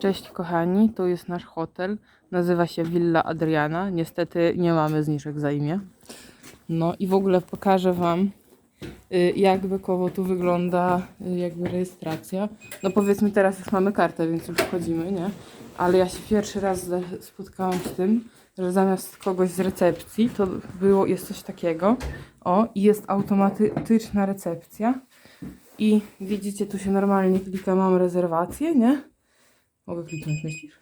Cześć kochani, to jest nasz hotel. Nazywa się Villa Adriana. Niestety nie mamy zniżek za imię. No i w ogóle pokażę Wam, y, jak bekowo tu wygląda y, jakby rejestracja. No powiedzmy teraz już mamy kartę, więc już wchodzimy, nie? Ale ja się pierwszy raz spotkałam z tym, że zamiast kogoś z recepcji, to było, jest coś takiego. O, i jest automatyczna recepcja. I widzicie, tu się normalnie klika, mam rezerwację, nie? Mogę kliknąć, myślisz?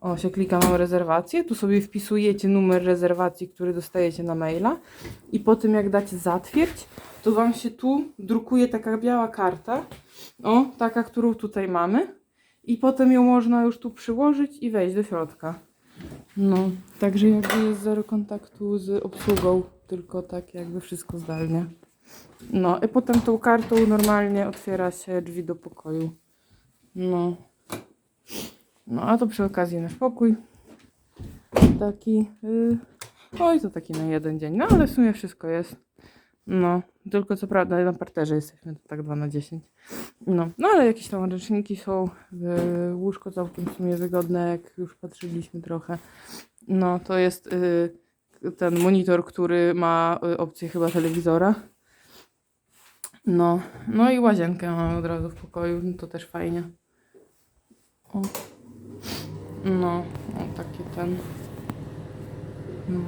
O, się klika, mam rezerwację. Tu sobie wpisujecie numer rezerwacji, który dostajecie na maila. I po tym, jak dacie zatwierdź, to Wam się tu drukuje taka biała karta. O, taka, którą tutaj mamy. I potem ją można już tu przyłożyć i wejść do środka. No, także jakby jest zero kontaktu z obsługą, tylko tak jakby wszystko zdalnie. No, i potem tą kartą normalnie otwiera się drzwi do pokoju. No. No, a to przy okazji nasz pokój. Taki. Yy, oj, to taki na jeden dzień. No, ale w sumie wszystko jest. No, tylko co prawda na parterze jesteśmy, to tak 2 na 10. No, no ale jakieś tam ręczniki są. Yy, łóżko całkiem w sumie wygodne, jak już patrzyliśmy trochę. No, to jest yy, ten monitor, który ma yy, opcję chyba telewizora. No, no i łazienkę mamy od razu w pokoju, no to też fajnie. O. No, o taki ten. No.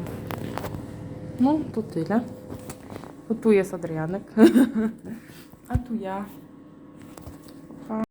no, to tyle. Bo tu jest Adrianek. A tu ja.